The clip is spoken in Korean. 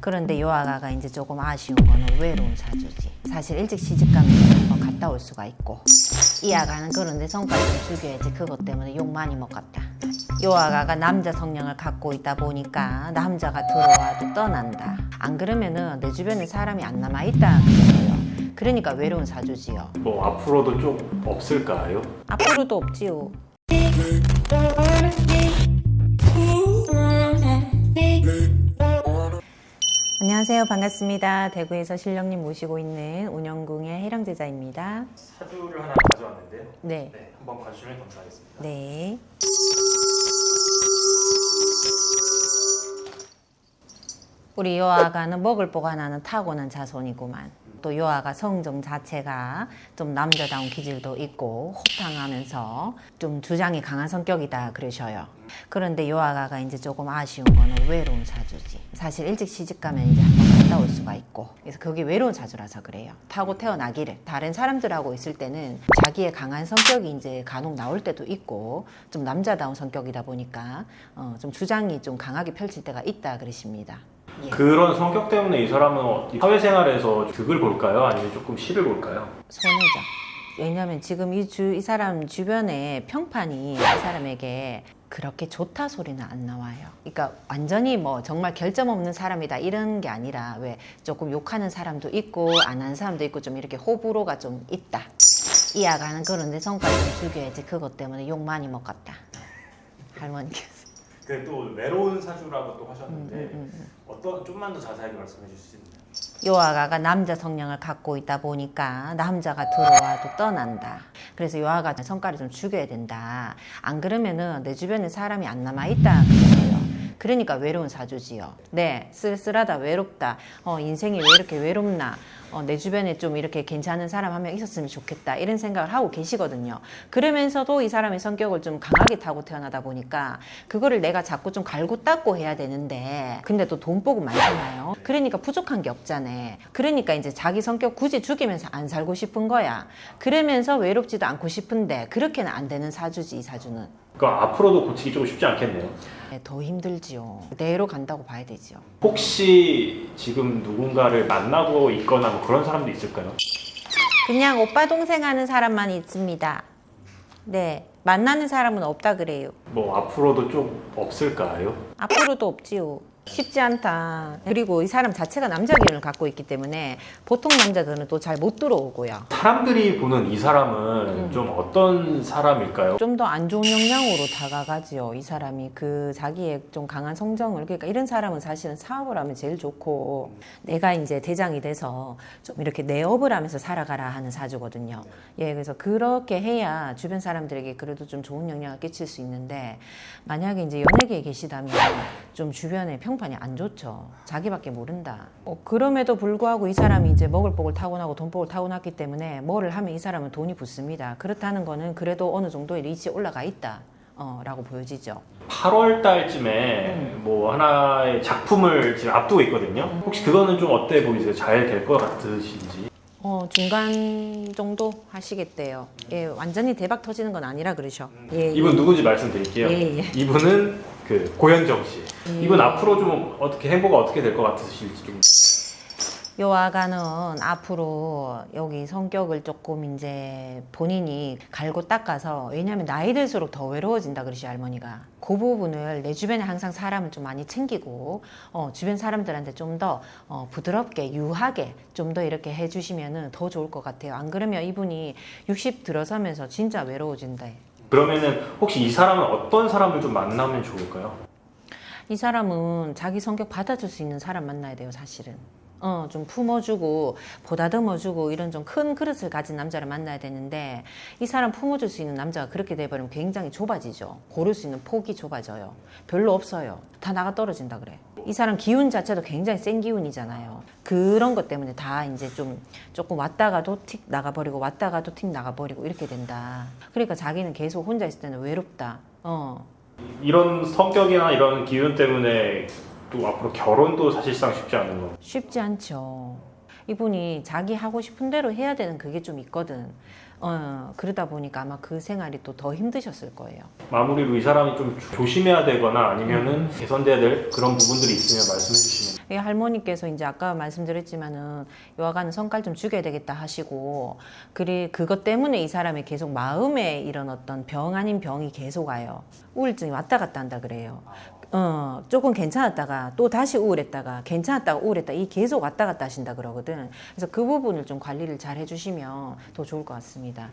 그런데 요 아가가 이제 조금 아쉬운 거는 외로운 사주지. 사실 일찍 시집 가면 한번 갔다 올 수가 있고 이 아가는 그런데 성과를 좀 죽여야지 그것 때문에 욕 많이 먹었다. 요 아가가 남자 성향을 갖고 있다 보니까 남자가 들어와도 떠난다. 안 그러면은 내 주변에 사람이 안 남아 있다. 그러니까 외로운 사주지요. 뭐 앞으로도 좀 없을까요? 앞으로도 없지요. 안녕하세요. 반갑습니다. 대구에서 신령님 모시고 있는 운영궁의 해령제자입니다. 사주를 하나 가져왔는데요. 네. 네, 한번 봐주시면 감사하겠습니다. 네. 우리 요아가는 먹을 보관하는 타고난 자손이구만. 또 요아가 성정 자체가 좀 남자다운 기질도 있고 호탕하면서 좀 주장이 강한 성격이다 그러셔요. 그런데 요아가가 이제 조금 아쉬운 거는 외로운 사주지. 사실 일찍 시집 가면 이제 한번 갔다 올 수가 있고. 그래서 그게 외로운 사주라서 그래요. 타고 태어나기를. 다른 사람들하고 있을 때는 자기의 강한 성격이 이제 간혹 나올 때도 있고 좀 남자다운 성격이다 보니까 어, 좀 주장이 좀 강하게 펼칠 때가 있다 그러십니다. 예. 그런 성격 때문에 이 사람은 어- 사회생활에서 득을 볼까요? 아니면 조금 실을 볼까요? 손해죠. 왜냐하면 지금 이, 주, 이 사람 주변에 평판이 이 사람에게 그렇게 좋다 소리는 안 나와요. 그러니까 완전히 뭐 정말 결점 없는 사람이다 이런 게 아니라 왜 조금 욕하는 사람도 있고 안 하는 사람도 있고 좀 이렇게 호불호가 좀 있다. 이 아가는 그런데 성과 좀 죽여야지 그것 때문에 욕 많이 먹었다. 할머니께서. 근데 또 외로운 사주라고 또 하셨는데 음, 음, 음. 어떤 좀만 더 자세하게 말씀해 주실 수 있나요? 요 아가가 남자 성향을 갖고 있다 보니까 남자가 들어와도 떠난다. 그래서 요 아가 성과를 좀 죽여야 된다. 안 그러면은 내 주변에 사람이 안 남아 있다. 그래서요. 그러니까 외로운 사주지요. 네, 쓸쓸하다, 외롭다. 어, 인생이 왜 이렇게 외롭나? 어, 내 주변에 좀 이렇게 괜찮은 사람 한 명 있었으면 좋겠다. 이런 생각을 하고 계시거든요. 그러면서도 이 사람의 성격을 좀 강하게 타고 태어나다 보니까 그거를 내가 자꾸 좀 갈고 닦고 해야 되는데 근데 또 돈복은 많잖아요. 그러니까 부족한 게 없잖아. 그러니까 이제 자기 성격 굳이 죽이면서 안 살고 싶은 거야. 그러면서 외롭지도 않고 싶은데 그렇게는 안 되는 사주지 이 사주는. 그러니까 앞으로도 고치기 좀 쉽지 않겠네요. 네, 더 힘들지요. 그대로 간다고 봐야 되지요. 혹시 지금 누군가를 만나고 있거나 뭐 그런 사람도 있을까요? 그냥 오빠 동생 하는 사람만 있습니다. 네. 만나는 사람은 없다 그래요. 뭐 앞으로도 좀 없을까요? 앞으로도 없지요. 쉽지 않다. 그리고 이 사람 자체가 남자 기운을 갖고 있기 때문에 보통 남자들은 또 잘 못 들어오고요. 사람들이 보는 이 사람은 음. 좀 어떤 사람일까요? 좀 더 안 좋은 영향으로 다가가지요. 이 사람이 그 자기의 좀 강한 성정을 그러니까 이런 사람은 사실은 사업을 하면 제일 좋고 내가 이제 대장이 돼서 좀 이렇게 내 업을 하면서 살아가라 하는 사주거든요. 예, 그래서 그렇게 해야 주변 사람들에게 그래도 좀 좋은 영향을 끼칠 수 있는데 만약에 이제 연예계에 계시다면 좀 주변에 평 판이 안 좋죠. 자기밖에 모른다. 어, 그럼에도 불구하고 이 사람이 이제 먹을 복을 타고나고 돈복을 타고났기 때문에 뭐를 하면 이 사람은 돈이 붙습니다. 그렇다는 거는 그래도 어느 정도의 리치에 올라가 있다. 어, 라고 보여지죠. 8월 달쯤에 음. 뭐 하나의 작품을 지금 앞두고 있거든요. 혹시 그거는 좀 어때 보이세요? 잘 될 것 같으신지? 어, 중간 정도 하시겠대요. 예, 완전히 대박 터지는 건 아니라 그러셔. 예, 이분 누군지 말씀드릴게요. 예, 예. 이분은 그 고현정 씨. 예. 이분 앞으로 좀 어떻게 행보가 어떻게 될 것 같으실지 좀. 요 아가는 앞으로 여기 성격을 조금 이제 본인이 갈고 닦아서 왜냐하면 나이 들수록 더 외로워진다 그러시 할머니가 그 부분을 내 주변에 항상 사람을 좀 많이 챙기고 어, 주변 사람들한테 좀 더 어, 부드럽게 유하게 좀 더 이렇게 해주시면은 더 좋을 것 같아요 안 그러면 이분이 60 들어서면서 진짜 외로워진다 그러면은 혹시 이 사람은 어떤 사람을 좀 만나면 좋을까요? 이 사람은 자기 성격 받아줄 수 있는 사람 만나야 돼요, 사실은. 어, 좀 품어주고, 보다듬어주고, 이런 좀 큰 그릇을 가진 남자를 만나야 되는데, 이 사람 품어줄 수 있는 남자가 그렇게 돼버리면 굉장히 좁아지죠. 고를 수 있는 폭이 좁아져요. 별로 없어요. 다 나가 떨어진다 그래. 이 사람 기운 자체도 굉장히 센 기운이잖아요. 그런 것 때문에 다 이제 좀 조금 왔다가도 틱 나가버리고, 왔다가도 틱 나가버리고, 이렇게 된다. 그러니까 자기는 계속 혼자 있을 때는 외롭다. 어, 이런 성격이나 이런 기운 때문에 또 앞으로 결혼도 사실상 쉽지 않은 거. 쉽지 않죠. 이분이 자기 하고 싶은 대로 해야 되는 그게 좀 있거든. 어, 그러다 보니까 아마 그 생활이 또 더 힘드셨을 거예요. 마무리로 이 사람이 좀 조심해야 되거나 아니면은 개선돼야 될 그런 부분들이 있으면 말씀해 주시면 이 할머니께서 이제 아까 말씀드렸지만은 여하간 성깔 좀 죽여야 되겠다 하시고 그리 그것 때문에 이 사람이 계속 마음에 이런 어떤 병 아닌 병이 계속 와요. 우울증이 왔다 갔다 한다 그래요. 어, 조금 괜찮았다가 또 다시 우울했다가 괜찮았다가 우울했다 이 계속 왔다 갔다 하신다 그러거든. 그래서 그 부분을 좀 관리를 잘 해주시면 더 좋을 것 같습니다.